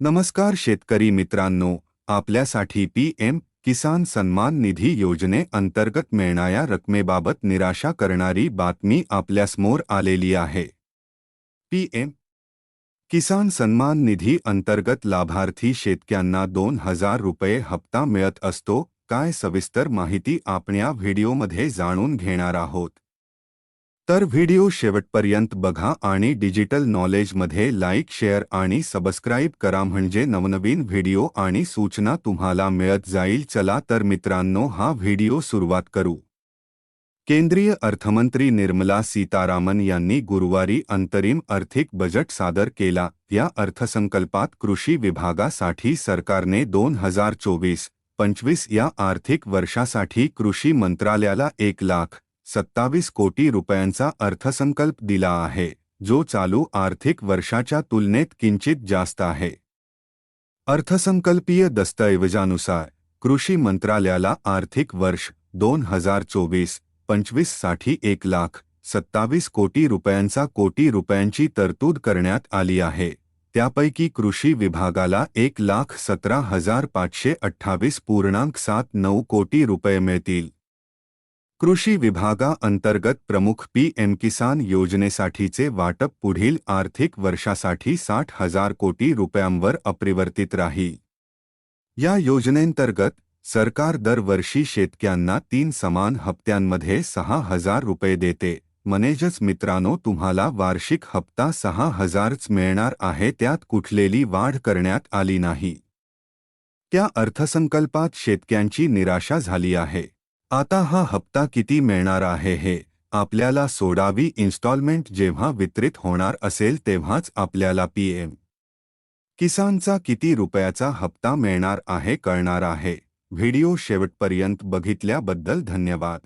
नमस्कार शेतकरी मित्रांनो, आपल्यासाठी पी एम किसान सन्मान निधी योजने अंतर्गत मिळणाऱ्या रकमेबाबत निराशा करणारी बातमी आपल्यासमोर आलेली आहे. पी एम किसान सन्मान निधी अंतर्गत लाभार्थी शेतकऱ्यांना दोन हज़ार रुपये हप्ता मिळत असतो, काय सविस्तर माहिती आपण या व्हिडिओमध्ये जाणून घेणार आहोत. तर व्हिडिओ शेवटपर्यंत बघा आणि डिजिटल नॉलेजमध्ये लाईक शेअर आणि सबस्क्राईब करा म्हणजे नवनवीन व्हिडिओ आणि सूचना तुम्हाला मिळत जाईल. चला तर मित्रांनो हा व्हिडिओ सुरुवात करू. केंद्रीय अर्थमंत्री निर्मला सीतारामन यांनी गुरुवारी अंतरिम आर्थिक बजेट सादर केला. या अर्थसंकल्पात कृषी विभागासाठी सरकारने दोन हजार चोवीस पंचवीस या आर्थिक वर्षासाठी कृषी मंत्रालयाला एक लाख सत्तावीस कोटी रुपयांचा अर्थसंकल्प दिला आहे, जो चालू आर्थिक वर्षाच्या तुलनेत किंचित जास्त आहे. अर्थसंकल्पीय दस्तऐवजानुसार, कृषी मंत्रालयाला आर्थिक वर्ष दोन हज़ार चोवीस, पंचवीस साठी एक लाख सत्तावीस कोटी रुपयांचा कोटी रुपयांची तरतूद करण्यात आली आहे. त्यापैकी कृषी विभागाला एक लाख सतरा हज़ार पाचशे अठ्ठावीस पूर्णांक सात नऊ कोटी रुपये मिळतील. कृषी विभागाअंतर्गत प्रमुख पी एम किसान योजनेसाठीचे वाटप पुढील आर्थिक वर्षासाठी साठ हजार कोटी रुपयांवर अपरिवर्तित राही. या योजनेंतर्गत सरकार दरवर्षी शेतक्यांना तीन समान हप्त्यांमध्ये सहा हजार रुपये देते. मनेजच मित्रांनो तुम्हाला वार्षिक हप्ता सहा हजारच मिळणार आहे त्यात कुठलेली वाढ करण्यात आली नाही. त्या अर्थसंकल्पात शेतक्यांची निराशा झाली आहे. आता हा हप्ता किती मिळणार आहे हे आपल्याला सोडावी इन्स्टॉलमेंट जेव्हा वितरित होणार असेल तेव्हाच आपल्याला पीएम किसानचा किती रुपयाचा हप्ता मिळणार आहे कळणार आहे. व्हिडिओ शेवटपर्यंत बघितल्याबद्दल धन्यवाद.